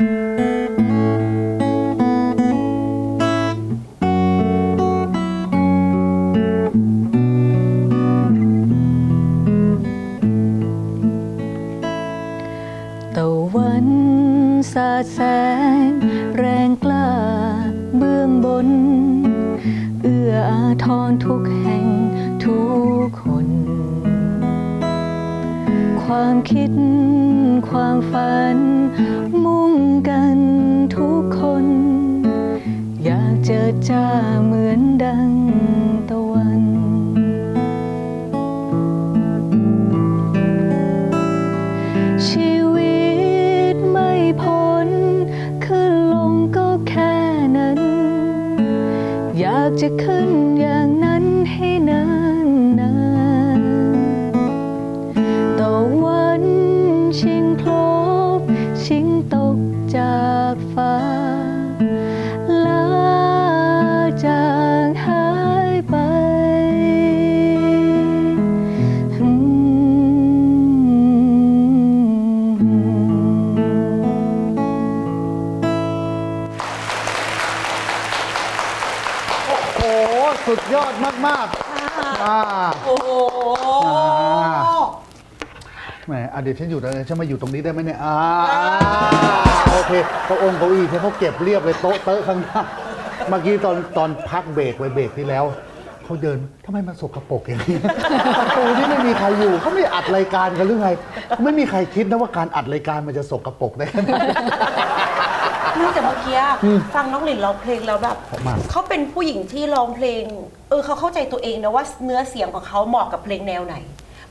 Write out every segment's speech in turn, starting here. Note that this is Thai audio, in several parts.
ตะวันสาดแสง แรงกล้าเบื้องบน เอื้ออาทรทุกแห่งทุกคน ความคิดความฝัน จ้าเหมือนดังตะวันชีวิตไม่พ้นขึ้นลงก็แค่นั้น อยากจะขึ้นอย่างนั้นให้นานนานต่อวันชิงพลบชิงตกจากฟ้า ยอดมากๆอ่าโอ้โหอ่าแหมอดีตฉันอยู่ตรงนี้ฉันมาอยู่ตรงนี้ได้ไหมเนี่ยอ่าโอเคเก้าองค์เก้าอี้ฉันเขาเก็บเรียบเลยโต๊ะเต๊ะข้างหน้าเมื่อกี้ตอนตอนพักเบรกไว้เบรกที่แล้วเขาเดินทำไมมันสกปรกอย่างนี้ประตูที่ไม่มีใครอยู่เขาไม่อัดรายการกันหรือไง ไม่มีใครคิดนะว่าการอัดรายการมันจะสกปรกได้ขนาดนี้นี่แต่เมื่อ กี้อะฟังน้องหลินร้องเพลงแล้วแบบเพราะมากเขาเป็นผู้หญิงที่ร้องเพลง เออเขาเข้าใจตัวเองนะว่าเนื้อเสียงของเขาเหมาะกับเพลงแนวไหน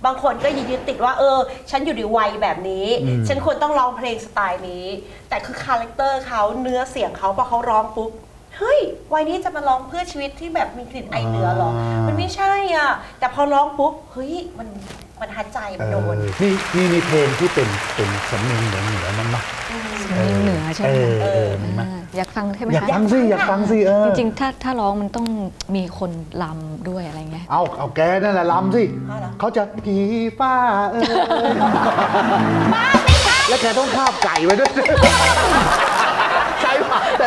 บางคนก็ยึดติดว่า เออ ฉันอยู่ในวัยแบบนี้ ฉันควรต้องร้องเพลงสไตล์นี้ แต่คือคาแรคเตอร์เขาเนื้อเสียงเขาพอเขาร้องปุ๊บเฮ้ยวัยนี้จะมาร้องเพื่อชีวิตที่แบบมีกลิ่นไอเนื้อเหรออ่ามัมันไม่ใช่อะ แต่พอร้องปุ๊บ เฮ้ย มันมันฮัดใจ มันโดนเออนี่นี่มีเพลงที่เป็นเป็นสำเนียงเหนือเหนือมั้งไหมสำ เนียงเหนือใช่ไหมเอคะอเออมีไหมอ่าอยากฟังใช่ไหมอยากคะ ฟังสิอยากฟังสิเออจริงๆ ถ้าถ้าร้องมันต้องมีคนลำด้วยอะไรเงี้ย เอาเอาแกนั่นแหละลำสิเอาเหรอ เขาจะผีฟ้าเออแล้วแกต้องคาบไก่ไว้ด้วยใช่ป่ะแต่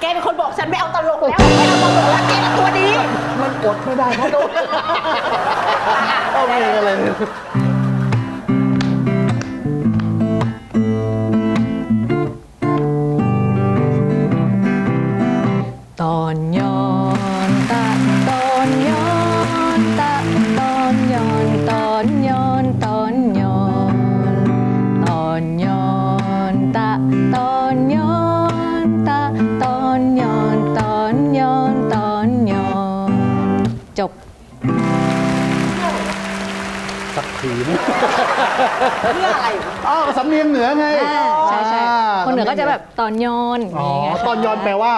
แกเป็นคนบอกฉันไม่เอาตลกแล้วไม่เอาตลกแล้วแกเป็นตัวดี มันอดไม่ได้เพราะโดนเอาเพลงอะไร ทีนะเพื่ออะไร อ้าวสำเนียงเหนือไงใช่ใช่าคนเหนือก็จะแบบตอนย้อนออ๋อย่างเงี้ยตอนย้อนแปลว่า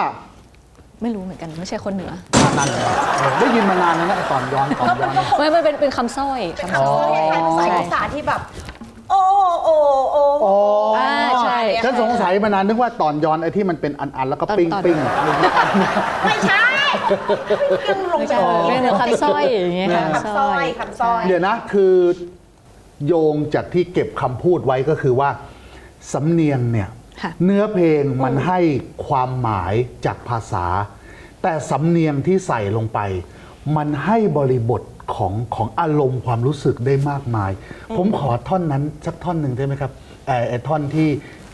ไม่รู้เหมือนกันไม่ใช่คนเหนือนั่นเลยเออได้ยินมานานแล้วนะไอ้ตอนย้อนตอนย้อน ไม่มันเป็นเป็นคำสร้อยคำสร้อยภาษาใช่ อีสานที่แบบ โอ้โอ้โอ้ อ๋ออ่าใช่ฉันสงสัยมานานนึกว่าตอนย้อนไอ้ที่มันเป็นอันๆแล้วก็ตอนปิ้งตอน ปิ้งไม่ใช่ ยังลงไปเป็นเหนือคำสร้อยอย่างเงี้ยค่ะคำสร้อยคำสร้อย เดี๋ยวนะคือโยงจากที่เก็บคำพูดไว้ก็คือว่า สำเนียงเนี่ยค่ะ เนื้อเพลงมันให้ความหมายจากภาษา แต่สำเนียงที่ใส่ลงไป มันให้บริบทของของอารมณ์ความรู้สึกได้มากมาย ผมขอท่อนนั้นสักท่อนหนึ่งได้ไหมครับไอ้ไอ้ท่อนที่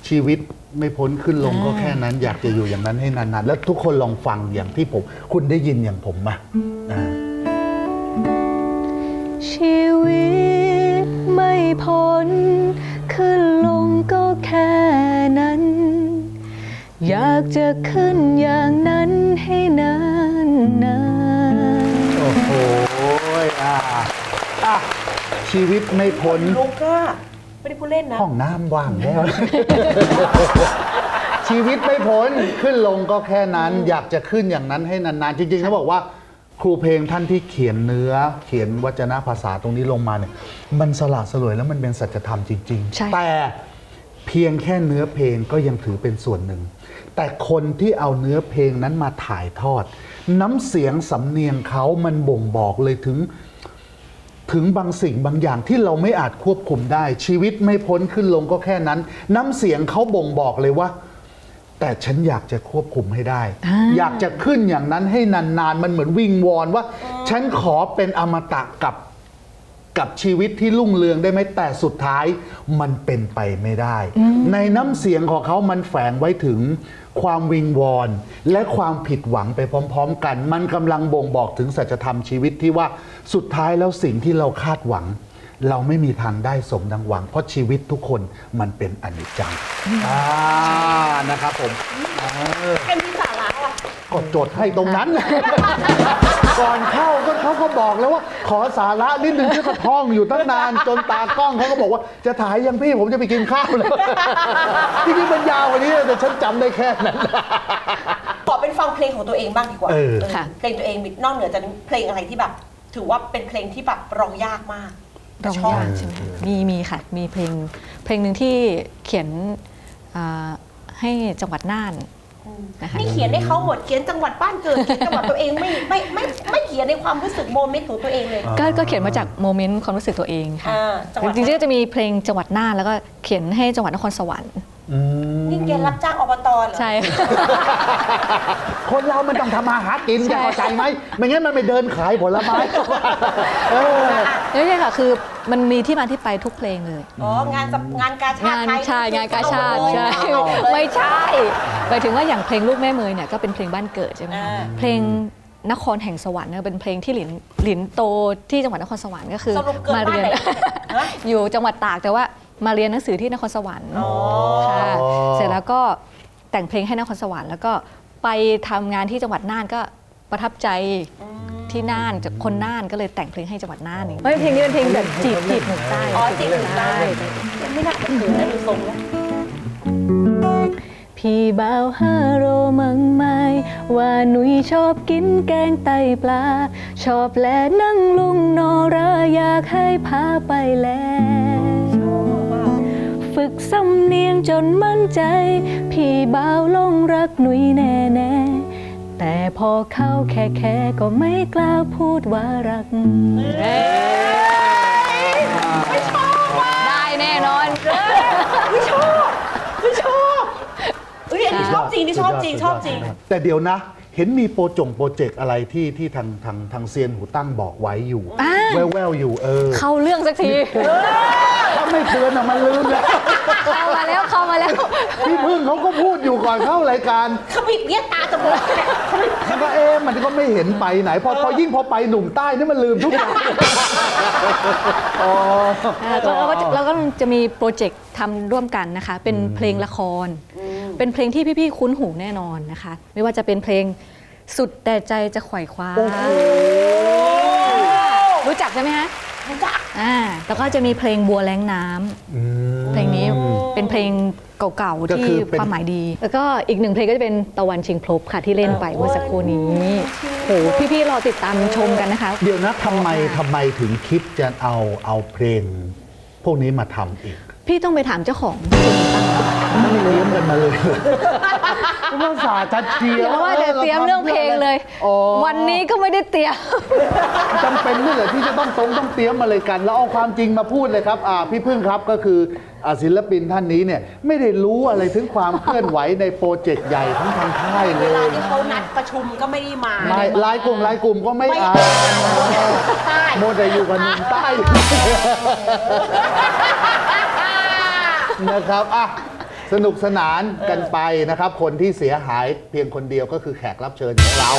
ชีวิต ไม่พ้นขึ้นลงก็แค่นั้นอยากจะอยู่อย่างนั้นให้นานๆ แล้วทุกคนลองฟังอย่างที่ผม คุณได้ยินอย่างผมมาอ่าชีวิตไม่พ้น ขึ้นลงก็แค่นั้น อยากจะขึ้นอย่างนั้นให้นานนานโอ้โหอ่าอะชีวิตไม่พ้นลูกก็ ไม่ได้พูดเล่นนะห้องน้ำว่างแล้ว ชีวิตไม่พ้นขึ้นลงก็แค่นั้น อยากจะขึ้นอย่างนั้นให้นานๆ จริงๆเขาบอกว่า ครูเพลงท่านที่เขียนเนื้อ เขียนวจนะภาษาตรงนี้ลงมาเนี่ยมันสละสลวยแล้วมันเป็นสัจธรรมจริง ใช่ ๆ แต่เพียงแค่เนื้อเพลงก็ยังถือเป็นส่วนหนึ่ง แต่คนที่เอาเนื้อเพลงนั้นมาถ่ายทอด น้ำเสียงสำเนียงเขามันบ่งบอกเลยถึง ถึงบางสิ่งบางอย่างที่เราไม่อาจควบคุมได้ ชีวิตไม่พ้นขึ้นลงก็แค่นั้น น้ำเสียงเขาบ่งบอกเลยว่า แต่ฉันอยากจะควบคุมให้ได้อ่าอยากจะขึ้นอย่างนั้นให้นานๆ มันเหมือนวิงวอนว่า ฉันขอเป็นอมตะกับกับชีวิตที่รุ่งเรืองได้ไหมแต่สุดท้ายมันเป็นไปไม่ได้ ในน้ำเสียงของเขามันแฝงไว้ถึง ความวิงวอน และความผิดหวังไปพร้อม ๆ กัน มันกำลังบ่งบอกถึงสัจธรรมชีวิตที่ว่าสุดท้ายแล้วสิ่งที่เราคาดหวัง เราไม่มีทางได้สมดังหวัง เพราะชีวิตทุกคนมันเป็นอนิจจังอ่านะครับผมใครมีสาระว่ะก็จดให้ตรงนั้น ก่อนเข้าก็เขาก็บอกแล้วว่าขอสาระนิดนึงที่ก็ท่องอยู่ตั้งนานจนตากล้องเขาก็บอกว่าจะถ่ายยังพี่ผมจะไปกินข้าวแล้วจริงๆมันยาวกว่านี้แต่ฉันจำได้แค่นั้น ขอเป็นฟังเพลงของตัวเองบ้างดีกว่าเออ เออค่ะ เพลงตัวเองมีนอกเหนือจากเพลงอะไรที่แบบ ถือว่าเป็นเพลงที่แบบร้องยากมากร้องชอบยากใช่ไหมคะมีมีค่ะ มีเพลงเพลงหนึ่งที่เขียนอ่าให้จังหวัดน่าน นะคะนี่เขียนให้เขาหมดเขียนจังหวัดบ้านเกิดเขียนจังหวัดตัวเองไม่ไม่ไม่ไม่เขียนในความรู้สึกโมเมนต์ของตัวเองเลย ก็ก็เขียนมาจากโมเมนต์ความรู้สึกตัวเองค่ะอ่าจังหวัด จริงๆก็จะมีเพลงจังหวัดน่านแล้วก็เขียนให้จังหวัดนครสวรรค์ นี่แกรับจ้างอบตเหรอ ใช่ค่ะคนเรามันต้องทำมาหากินใช่จะเข้าใจไหมไม่งั้นมันไม่เดินขายผลไม้เออ ไม่ใช่ค่ะคือมันมีที่มาที่ไปทุกเพลงเลย อ๋องานสัปงานกาชาติงานไทยใช่งานกาชาติเอเลยใช่เอาเลยไม่ใช่หมายถึงว่าอย่างเพลงลูกแม่เมยเนี่ยก็เป็นเพลงบ้านเกิดใช่ไหมคะอ่าเพลงนครแห่งสวรรค์เนี่ยเป็นเพลงที่หลินหลินโตที่จังหวัดนครสวรรค์ก็คือสรุปเกิดมาบ้านเรียน ไหนฮะ อยู่จังหวัดตากแต่ว่า มาเรียนหนังสือที่นครสวรรค์อ๋อค่ะเสร็จแล้วก็แต่งเพลงให้นครสวรรค์แล้วก็ไปทำงานที่จังหวัดน่านก็ประทับใจที่น่านจากคนน่านก็เลยแต่งเพลงให้จังหวัดน่านเองเฮ้ยเพลงนี้เป็นเพลงแบบจีบจีบหนุ่มใต้อ๋อจีบหนุ่มใต้ ไม่น่าจะถึงนะดูทรงแล้ว พี่บ่าวฮาโรมังไม่ว่าหนุยชอบกินแกงไตปลา ชอบแลนั่งลุงโนราอยากให้พาไปแล ฝึกสำเนียงจนมั่นใจ พี่บ่าวลงรักหนุยแน่แน่ๆแต่พอเข้าแค่แค่ก็ไม่กล้าพูดว่ารัก ได้แน่นอนไม่ชอบไม่ชอบเอ้ยอันนี้ชอบจริงนี่ชอบจริงชอบจริง แต่เดี๋ยวนะ เห็นมีโปรจงโปรเจกต์อะไรที่ที่ทางทางทางเซียนหูตั้งบอกไว้อยู่ อ่า แววๆอยู่เออ เข้าเรื่องสักที ถ้าไม่เตือนอะมันลืมแล้วเข้ามาแล้วเข้ามาแล้วพี่พึ่งเขาก็พูดอยู่ก่อนเข้ารายการ ขมิบเนี้ยตาจะบอดเนี่ยขมิบแล้วก็เอ๊ะมันก็ไม่เห็นไปไหน พอพอยิ่งพอไปหนุ่มใต้นี่มันลืมทุกอย่างอ๋ออ่าก็เราก็จะเราก็จะมีโปรเจกต์ทำร่วมกันนะคะ เป็นเพลงละคร เป็นเพลงที่พี่ๆคุ้นหูแน่นอนนะคะ ไม่ว่าจะเป็นเพลงสุดแต่ใจจะไขว่คว้ารู้จักใช่ไหมฮะรู้จัก อ่าแล้วก็จะมีเพลงบัวแรงน้ำเพลงนี้เป็นเพลงเก่าก็ๆ คืที่อเป็น ความหมายดี แล้วก็อีกหนึ่งเพลงก็จะเป็นตะวันชิงพลบค่ะที่เล่นไปเมื่อสักครู่นี้โหพี่ๆรอติดตามชมกันนะคะ เดี๋ยวนะทำไมทำไมถึงคิดจะเอาเอาเพลง พวกนี้มาทำอีก พี่ต้องไปถามเจ้าของไม่เลี้ยงกันมาเลยภาษาจัดเชียเดี๋ยวว่าจะเตรียมเรื่องเพลงเลยอ๋อวันนี้ก็ไม่ได้เตรียมจำเป็นด้วยเหรอที่จะต้องตรงต้องเตรียมมาเลยกัน แล้วเอาความจริงมาพูดเลยครับอ่าพี่พึ่งครับก็คืออ่าศิลปินท่านนี้เนี่ยไม่ได้รู้อะไรถึงความเคลื่อนไหวในโปรเจกต์ใหญ่ของทางค่ายเลเวยลาที่เขานัดประชุมก็ไม่ได้มาไม่ไลายกลุ่มไลายกลุ่มก็ไม่ไม่อ่าอ่านนใต้โมดแต่อยู่กับหนุ่มใต้ นะครับอะสนุกสนานกันไปนะครับ คนที่เสียหายเพียงคนเดียวก็คือแขกรับเชิญของเรา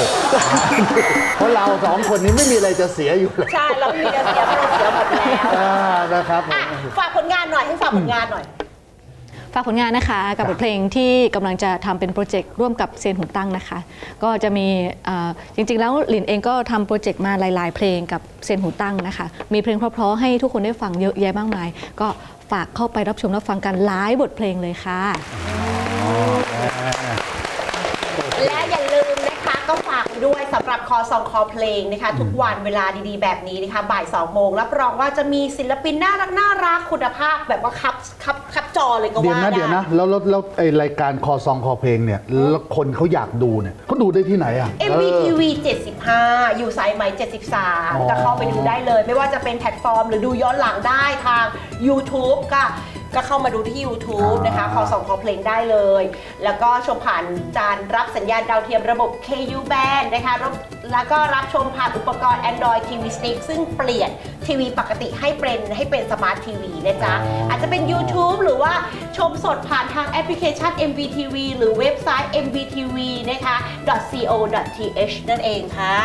เพราะเราสองคนนี้ไม่มีอะไรจะเสียอยู่แล้วใช่เราไม่มีเสียเพราะเราเสียหมดแล้วอ่านะครับผม อะฝากผลงานหน่อยให้ฝากผลงานหน่อย ฝากผลงานนะคะ กับครับบทเพลงที่กำลังจะทำเป็นโปรเจกต์ร่วมกับเซียนหูตั้งนะคะ ก็จะมีเอ่อจริงๆ แล้วหลินเองก็ทำโปรเจกต์มาหลาย ๆ เพลงกับเซียนหูตั้งนะคะ มีเพลงเพราะๆให้ทุกคนได้ฟังเยอะแยะมากมาย ก็ ฝากเข้าไปรับชมรับฟังกันหลายบทเพลงเลยค่ะ และอย่าลืมนะคะก็ ฝากไว้ ด้วยสำหรับคอซองคอเพลงนะคะ ทุกวันเวลาดีๆ แบบนี้นะคะบ่าย2โมงรับรองว่าจะมีศิลปินน่ารักน่ารักคุณภาพแบบว่าคับคับคับจอเลยก็เดี๋ยวว่านะได้เดี๋ยวนะแล้วแล้วแล้วไอรายการคอซองคอเพลงเนี่ยแล้วคนเขาอยากดูเนี่ยเขาดูได้ที่ไหนอะ MVTV 75 อยู่สายไหมอ๋อ73 ก็เข้าไปดูได้เลย ไม่ว่าจะเป็นแพลตฟอร์มหรือดูย้อนหลังได้ทาง YouTube ก็ ก็เข้ามาดูที่ YouTube นะคะขอส่งขอเพลงได้เลย แล้วก็ชมผ่านจานรับสัญญาณดาวเทียมระบบ KU band นะคะแล้วแล้วก็รับชมผ่านอุปกรณ์ Android TV Stick ซึ่งเปลี่ยนทีวีปกติให้เป็นให้เป็นสมาร์ททีวีนะจ๊ะ อาจจะเป็น YouTube หรือว่าชมสดผ่านทางแอปพลิเคชัน MVTV หรือเว็บไซต์ mvtv นะคะ .co.th นั่นเองค่ะ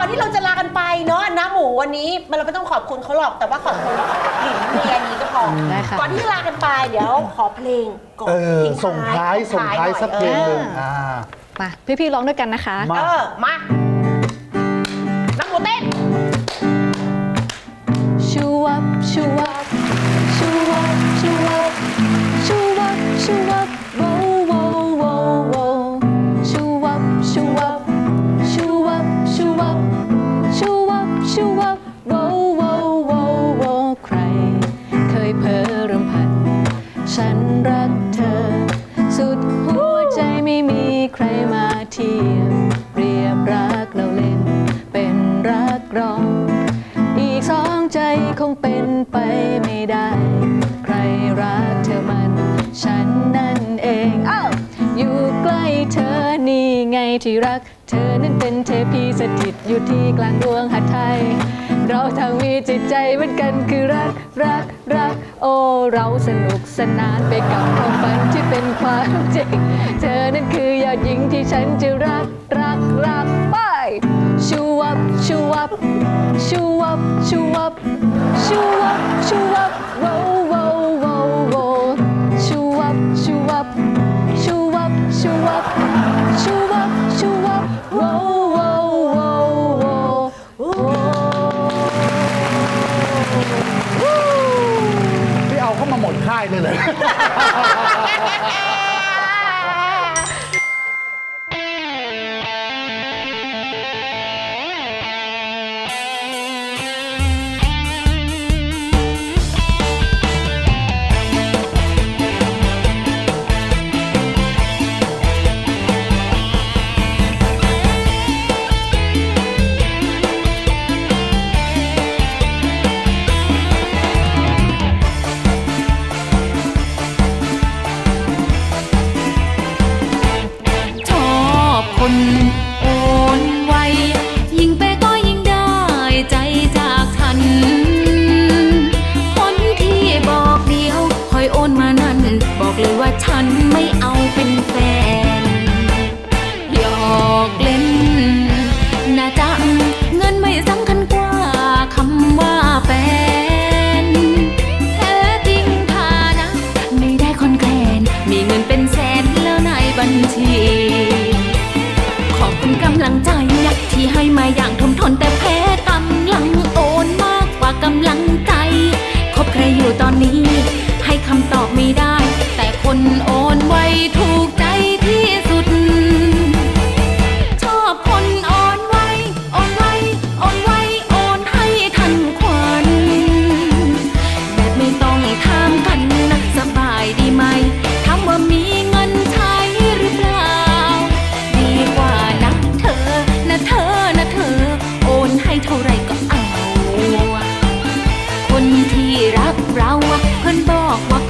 อะก่อนที่เราจะลากันไปเนาะน้าหมูวันนี้มันเราไม่ต้องขอบคุณเขาหรอกแต่ว่าขอบคุณหลินเมียนี้ก็พอได้ค่ะ ก่อนที่จะลากันไปเดี๋ยวขอเพลงก่อนเออทิ้ส่งท้ายส่งท้ายหน่อสักเพลงหนึ่งเอออ่ามา พี่ๆร้องด้วยกันนะคะ มา เออมา คงเป็นไปไม่ได้ ใครรักเธอมัน ฉันนั่นเองอ้าวอยู่ใกล้เธอนี่ไงที่รัก เธอนั้นเป็นเทพีสถิตอยู่ที่กลางดวงหัตถ์ไทย เราทั้งมีจิตใจเหมือนกันคือรักรักรัก โอ้เราสนุกสนานไปกับความฝันที่เป็นความจริง เธอนั้นคือยอดหญิงที่ฉันจะรักรักรักไปชูวับชูวับชูวับชูวับ ตอนนี้ ให้คำตอบไม่ได้ แต่คนโอนไวถูก เราเพิ่นบอกว่า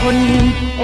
คนโอ